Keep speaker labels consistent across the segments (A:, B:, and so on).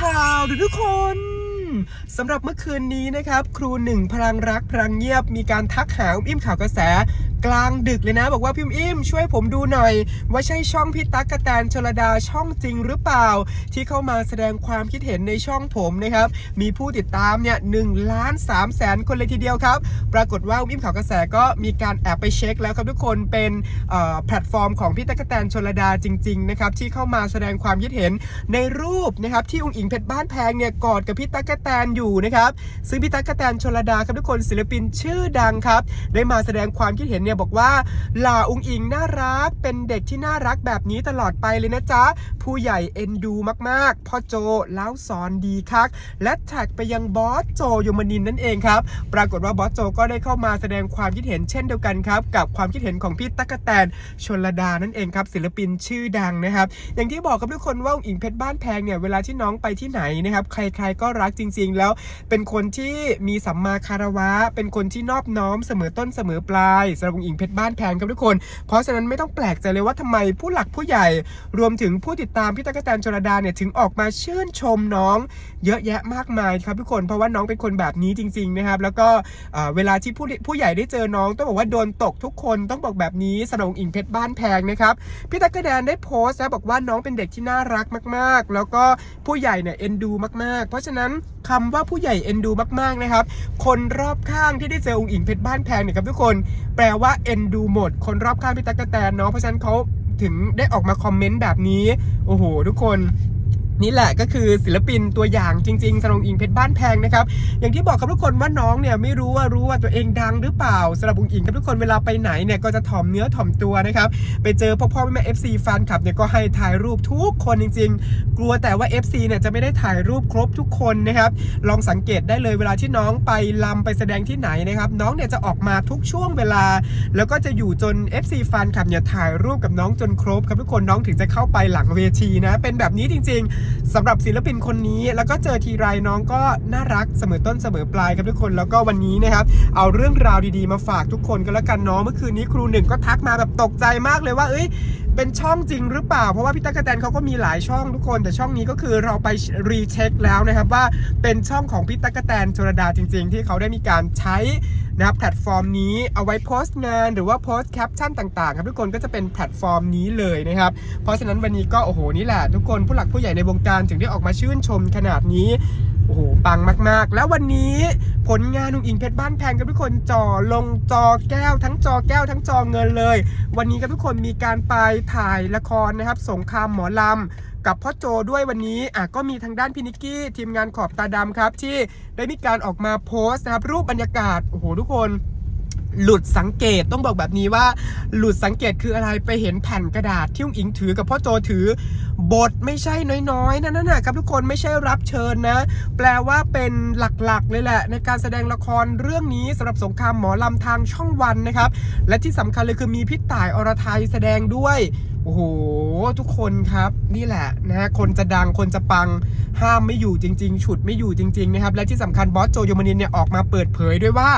A: ข่าวทุกคนสำหรับเมื่อคืนนี้นะครับ ครูหนึ่งพลังรักพลังเงียบมีการทักหาอุ้มอิ่มข่าวกระแส กลางดึกเลยนะ บอกว่าพี่อุ้มอิ่มช่วยผมดูหน่อย ว่าใช่ช่องพี่ตั๊กกะแตนชลดาช่องจริงหรือเปล่า ที่เข้ามาแสดงความคิดเห็นในช่องผมนะครับ มีผู้ติดตามเนี่ยหนึ่งล้านสามแสนคนเลยทีเดียวครับ ปรากฏว่าอุ้มอิ่มข่าวกระแสก็มีการแอบไปเช็คแล้วครับทุกคนเป็นแพลตฟอร์มของพี่ตั๊กกะแตนชลดาจริงๆนะครับที่เข้ามาแสดงความคิดเห็นในรูปนะครับที่องค์อิงเพชรบ้านแพงเนี่ยกอดกับพี่ตั๊กกะแตนอยู่นะครับซึ่งพี่ตั๊กกะแตนชลดาครับทุกคนศิลปินชื่อดังครับ ได้มาแสดงความคิดเห็นเนี่ยบอกว่าหล่าองอิงน่ารัก เป็นเด็กที่น่ารักแบบนี้ตลอดไปเลยนะจ๊ะ ผู้ใหญ่เอ็นดูมากๆ พ่อโจเล้าสอนดีคัก และแท็กไปยังบอสโจยมนินนั่นเองครับ ปรากฏว่าบอสโจก็ได้เข้ามาแสดงความคิดเห็นเช่นเดียวกันครับ กับความคิดเห็นของพี่ตั๊กกะแตนชนลดานั่นเองครับ ศิลปินชื่อดังนะครับ อย่างที่บอกกับทุกคนว่าองอิงเพชรบ้านแพงเนี่ยเวลาที่น้องไปที่ไหนนะครับใครๆก็รักจริง ๆ แล้วเป็นคนที่มีสัมมาคารวะ เป็นคนที่นอบน้อมเสมอต้นเสมอปลายสำหรับงอิงเพชรบ้านแพงครับทุกคน เพราะฉะนั้นไม่ต้องแปลกใจเลยว่าทำไมผู้หลักผู้ใหญ่ รวมถึงผู้ติดตามพี่ตั๊กแตนชลดาเนี่ยถึงออกมาชื่นชมน้อง เยอะแยะมากมายครับทุกคน เพราะว่าน้องเป็นคนแบบนี้จริง ๆนะครับ แล้วก็เวลาที่ผู้ผู้ใหญ่ได้เจอน้องต้องบอกว่าโดนตกทุกคนต้องบอกแบบนี้สนองอิงเพชรบ้านแพงนะครับพี่ตั๊กแตนได้โพสต์นะบอกว่าน้องเป็นเด็กที่น่ารักมาก ๆ แล้วก็ผู้ใหญ่เนี่ยเอ็นดูมาก ๆ เพราะฉะนั้นคำว่าผู้ใหญ่เอ็นดูมาก ๆ นะครับ คนรอบข้างที่ได้เจอองค์อิงเพชรบ้านแพงเนี่ยครับทุกคน แปลว่าเอ็นดูหมด คนรอบข้างพี่ตั๊กกะแตนเนาะเพราะฉะนั้นเขาถึงได้ออกมาคอมเมนต์แบบนี้ โอ้โห ทุกคน นี่แหละก็คือศิลปินตัวอย่างจริงๆสำหรับอิงเพชรบ้านแพงนะครับ อย่างที่บอกครับทุกคนว่าน้องเนี่ยไม่รู้ว่ารู้ว่าตัวเองดังหรือเปล่าสำหรับองค์อิงครับทุกคนเวลาไปไหนเนี่ยก็จะถ่อมเนื้อถ่อมตัวนะครับ ไปเจอพ่อพ่อแม่แม่ FC แฟนคลับเนี่ยก็ให้ถ่ายรูปทุกคนจริง ๆ กลัวแต่ว่า FC เนี่ยจะไม่ได้ถ่ายรูปครบทุกคนนะครับลองสังเกตได้เลยเวลาที่น้องไปลำไปแสดงที่ไหนนะครับน้องเนี่ยจะออกมาทุกช่วงเวลา แล้วก็จะอยู่จน FC แฟนคลับเนี่ยถ่ายรูปกับน้องจนครบครับทุกคนน้องถึงจะเข้าไปหลังเวทีนะเป็นแบบนี้จริง ๆสำหรับศิลปินคนนี้แล้วก็เจอทีไรน้องก็น่ารักเสมอต้นเสมอปลายครับทุกคนแล้วก็วันนี้นะครับ เอาเรื่องราวดีๆมาฝากทุกคนก็แล้วกันน้องเมื่อคืนนี้ครูหนึ่งก็ทักมาแบบตกใจมากเลยว่าเอ้ยเป็นช่องจริงหรือเปล่า เพราะว่าพี่ตั๊กแตนเขาก็มีหลายช่องทุกคน แต่ช่องนี้ก็คือเราไปรีเช็คแล้วนะครับว่าเป็นช่องของพี่ตั๊กแตนชลดาจริง ๆ ที่เขาได้มีการใช้นะครับแพลตฟอร์มนี้เอาไว้โพสต์งานหรือว่าโพสต์แคปชั่นต่างๆครับทุกคนก็จะเป็นแพลตฟอร์มนี้เลยนะครับเพราะฉะนั้นวันนี้ก็โอ้โหนี่แหละ ทุกคนผู้หลักผู้ใหญ่ในวงการถึงได้ออกมาชื่นชมขนาดนี้ อ้โหปังมากๆ แล้ววันนี้ผลงานนุ่งอิงเพชรบ้านแพงกับทุกคนจอลงจอแก้ว ทั้งจอแก้วทั้งจอเงินเลย วันนี้กับทุกคนมีการไปถ่ายละครนะครับ สงครามหมอลำกับพ่อโจด้วยวันนี้อะก็มีทางด้านพินิกกี้ทีมงานขอบตาดำครับ ที่ได้มีการออกมาโพสต์นะครับ รูปบรรยากาศโอ้โหทุกคน หลุดสังเกตต้องบอกแบบนี้ว่า หลุดสังเกตคืออะไรไปเห็นแผ่นกระดาษที่อุ้งอิงถือกับพ่อโจถือบทไม่ใช่น้อยๆนั่นนะครับทุกคนไม่ใช่รับเชิญนะ แปลว่าเป็นหลักๆเลยแหละ ในการแสดงละครเรื่องนี้สำหรับสงครามหมอลำทางช่องวันนะครับ และที่สำคัญเลยคือมีพี่ต่ายอรไทยแสดงด้วยโอ้โห ทุกคนครับนี่แหละนะฮะคนจะดังคนจะปังห้ามไม่อยู่จริง ๆ ฉุดไม่อยู่จริง ๆ นะครับ และที่สำคัญบอสโจโยมานินเนี่ยออกมาเปิดเผยด้วยว่า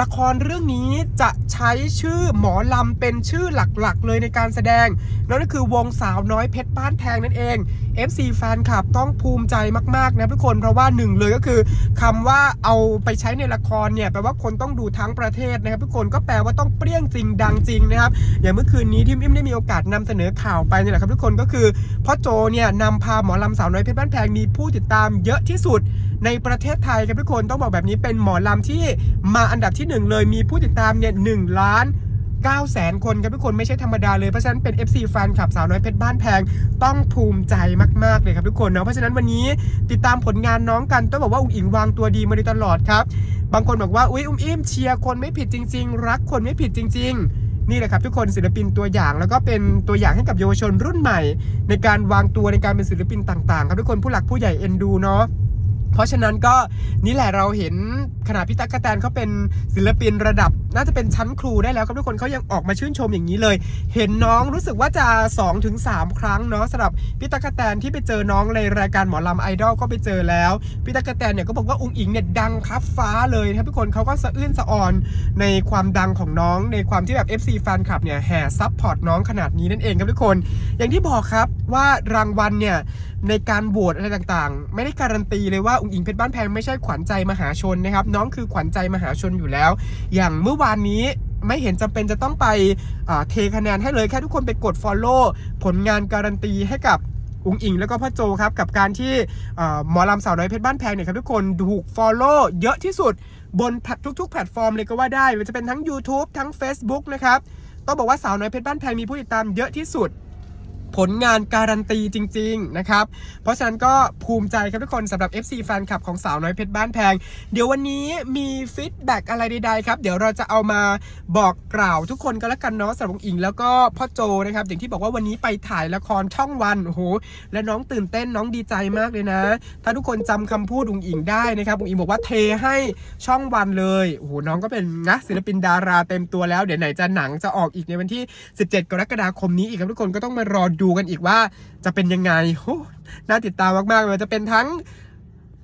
A: ละครเรื่องนี้จะใช้ชื่อหมอลำเป็นชื่อหลักๆ เลยในการแสดง นั่นก็คือวงสาวน้อยเพชรบ้านแพงนั่นเอง FC แฟนคลับต้องภูมิใจมากๆนะทุกคนเพราะว่าหนึ่งเลยก็คือคำว่าเอาไปใช้ในละครเนี่ยแปลว่าคนต้องดูทั้งประเทศนะครับทุกคนก็แปลว่าต้องเปรี้ยงจริงดังจริงนะครับอย่างเมื่อคืนนี้ที่อิมได้มีโอกาสนำเสนอข่าวไปนี่แหละครับทุกคนก็คือพ่อโจเนี่ยนำพาหมอลำสาวน้อยเพชรบ้านแพงมีผู้ติดตามเยอะที่สุด ในประเทศไทยครับทุกคนต้องบอกแบบนี้เป็นหมอลำที่มาอันดับที่หนึ่งเลยมีผู้ติดตามเนี่ยหนึ่งล้าน9แสนคนครับทุกคนไม่ใช่ธรรมดาเลย เพราะฉะนั้นเป็น FC แฟนคลับสาวน้อยเพชรบ้านแพงต้องภูมิใจมาก ๆ เลยครับทุกคนเนาะเพราะฉะนั้นวันนี้ติดตามผลงานน้องกันต้องบอกว่าอุ้งอิงวางตัวดีมาโดยตลอดครับ บางคนบอกว่าอุ้ยอุ้มอิ่มเชียร์คนไม่ผิดจริง ๆ รักคนไม่ผิดจริง ๆนี่แหละครับทุกคนศิลปินตัวอย่างแล้วก็เป็นตัวอย่างให้กับเยาวชนรุ่นใหม่ ในการวางตัวในการเป็นศิลปินต่างๆ ครับทุกคนผู้หลักผู้ใหญ่เอ็นดูเนาะ เพราะฉะนั้นก็นี่แหละเราเห็นขนาดพี่ตั๊กกะแตนเขาเป็นศิลปินระดับ น่าจะเป็นชั้นครูได้แล้วครับทุกคนเขายังออกมาชื่นชมอย่างนี้เลย เห็นน้องรู้สึกว่าจะ2-3ถึงครั้งเนาะสำหรับพี่ตั๊กกะแตนที่ไปเจอน้องในรายการหมอลำไอดอลก็ไปเจอแล้วพี่ตั๊กกะแตนเนี่ยก็บอกว่าอุ้งอิงเนี่ยดังครับฟ้าเลยนะครับทุกคนเขาก็สะอื้นสะออนในความดังของน้อง ในความที่แบบ FC แฟนคลับเนี่ยแห่ซับพอร์ตน้องขนาดนี้นั่นเองครับทุกคน อย่างที่บอกครับว่ารางวัลเนี่ยในการโหวตอะไรต่างๆ ไม่ได้การันตีเลยว่าองค์อิงเพชรบ้านแพงไม่ใช่ขวัญใจมหาชนนะครับ น้องคือขวัญใจมหาชนอยู่แล้ว อย่างเมื่อวานนี้ไม่เห็นจำเป็นจะต้องไปเทคะแนนให้เลยแค่ทุกคนไปกด Follow ผลงานการันตีให้กับอุงอิงแล้วก็พ่อโจครับ กับการที่หมอลำสาวน้อยเพชรบ้านแพงเนี่ยครับทุกคนถูก Follow เยอะที่สุดบนทุกๆ แพลตฟอร์มเลยก็ว่าได้มันจะเป็นทั้ง YouTube ทั้ง Facebook นะครับต้องบอกว่าสาวน้อยเพชรบ้านแพงมีผู้ติดตามเยอะที่สุด ผลงานการันตีจริง ๆ นะครับ เพราะฉะนั้นก็ภูมิใจครับทุกคนสำหรับ FC แฟนคลับของสาวน้อยเพชรบ้านแพง เดี๋ยววันนี้มีฟีดแบ็กอะไรใดๆครับ เดี๋ยวเราจะเอามาบอกกล่าวทุกคนก็แล้วกันเนาะสำหรับองอิง แล้วก็พ่อโจนะครับอย่างที่บอกว่าวันนี้ไปถ่ายละครช่องวันโอ้โหและน้องตื่นเต้นน้องดีใจมากเลยนะ ถ้าทุกคนจำคำพูดองอิงได้นะครับองอิงบอกว่าเทให้ช่องวันเลยโอ้โหน้องก็เป็นนะศิลปินดาราเต็มตัวแล้วเดี๋ยวไหนจะหนังจะออกอีกในวันที่ 17 กรกฎาคมนี้อีกครับทุกคนก็ต้องมารอดูกันอีกว่าจะเป็นยังไงโอ้น่าติดตามมากๆเลยจะเป็นทั้ง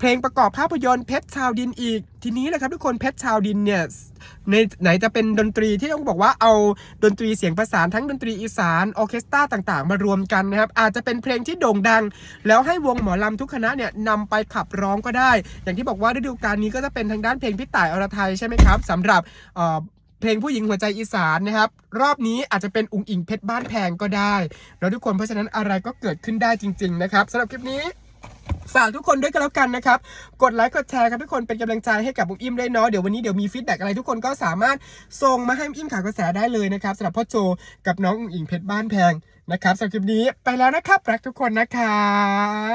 A: เพลงประกอบภาพยนตร์เพชรชาวดินอีก ทีนี้แหละครับทุกคนเพชรชาวดินเนี่ยในไหนจะเป็นดนตรีที่ต้องบอกว่าเอาดนตรีเสียงประสานทั้งดนตรีอีสานออเคสตราต่างๆ มารวมกันนะครับ อาจจะเป็นเพลงที่โด่งดัง แล้วให้วงหมอลำทุกคณะเนี่ยนำไปขับร้องก็ได้ อย่างที่บอกว่าฤดูกาลนี้ก็จะเป็นทางด้านเพลงพี่ต่ายอรไทยใช่ไหมครับสำหรับ เพลงผู้หญิงหัวใจอีสานนะครับ รอบนี้อาจจะเป็นอุงอิงเพชรบ้านแพงก็ได้แล้วทุกคนเพราะฉะนั้นอะไรก็เกิดขึ้นได้จริง ๆ นะครับสำหรับคลิปนี้ฝากทุกคนด้วยกันแล้วกันนะครับ กดไลค์กดแชร์ครับทุกคนเป็นกำลังใจให้กับบุ้มอิ่มด้วยเนาะเดี๋ยววันนี้เดี๋ยวมีฟีดแบ็กอะไรทุกคนก็สามารถส่งมาให้บุ้มอิ่มข่าวกระแสได้เลยนะครับสำหรับพ่อโจกับน้องอุ๋งอิงเพชรบ้านแพงนะครับสำหรับคลิปนี้ไปแล้วนะครับ รักทุกคนนะครั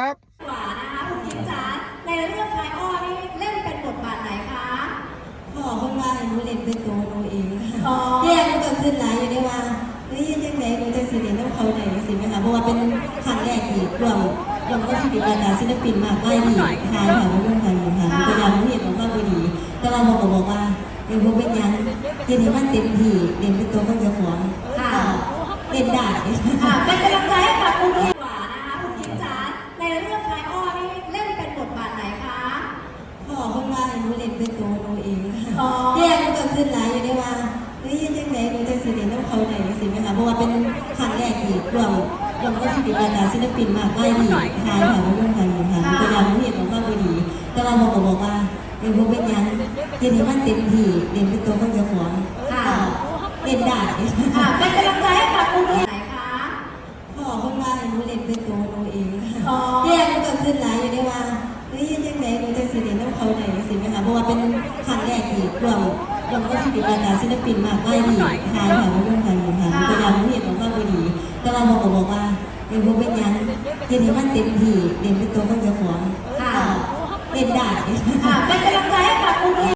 A: บ
B: กว่านะคะคุณยิ้มจ๋าในเรื่องคลายอ้อนี่เล่นเป็นบทบาทไหนคะ
C: พ่อคนว่าให้หนู เล่นเป็นตัวหนูเอง
B: อ๋อ
C: แยกมันก็ขึ้นหลายอยู่ได้ว่าเฮ้ยยังไงหนูจะสิเรียนต้องเขาไหนสิไหมคะเพราะว่าเป็นครั้งแรกอีกรวมรวมก็ที่ดีอาจารย์ศิลปินมากได้ดีทายค่ะว่าเรื่องการค่ะพยายามเห็นของข้าไปดี แต่ว่าพ่อก็บอกว่าเดี๋ยวผมเป็นยังเรียนให้มันเต็มที่เรียนเป็นตัวคนเจะของเล่นได้
B: ค่ะ เป็น
C: ตัวหนูเอง
B: อ๋อ
C: แยกมันก็ขึ้นหลายอยู่ได้ว่าเฮ้ยยังไงหนูจะสิเรียนต้องเขาไหนสิไหมคะเพราะว่าเป็นครั้งแรกอีกรวมรวมก็ที่ดีอาจารย์ศิลปินมากได้ดีทายค่ะว่าเรื่องการค่ะพยายามเห็นของข้าไปดี แต่ว่าพ่อก็บอกว่าเดี๋ยวผมเป็นยังเรียนให้มันเต็มที่เรียนเป็นตัวคนเจะของเล่นได้
B: ค่ะเป็นกำลังใจให้กับคุณยิ้มไหนคะ
C: พ่อคนว่าให้หนูเล่นเป็นตัวหนูเอง
B: อ๋อ
C: แยกมันก็ขึ้นหลายอยู่ได้ว่า สิเรียนต้องเขาไหนสิไหมคะเพราะว่าเป็นครั้งแรกอีกรวมรวมก็ที่ดีอาจารย์ศิลปินมากได้ดีทายค่ะว่าเรื่องการค่ะพยายามเห็นของข้าไปดี แต่ว่าพ่อก็บอกว่าเดี๋ยวผมเป็นยังเรียนให้มันเต็มที่เรียนเป็นตัวคนเจะของเล่นได้
B: ค่ะ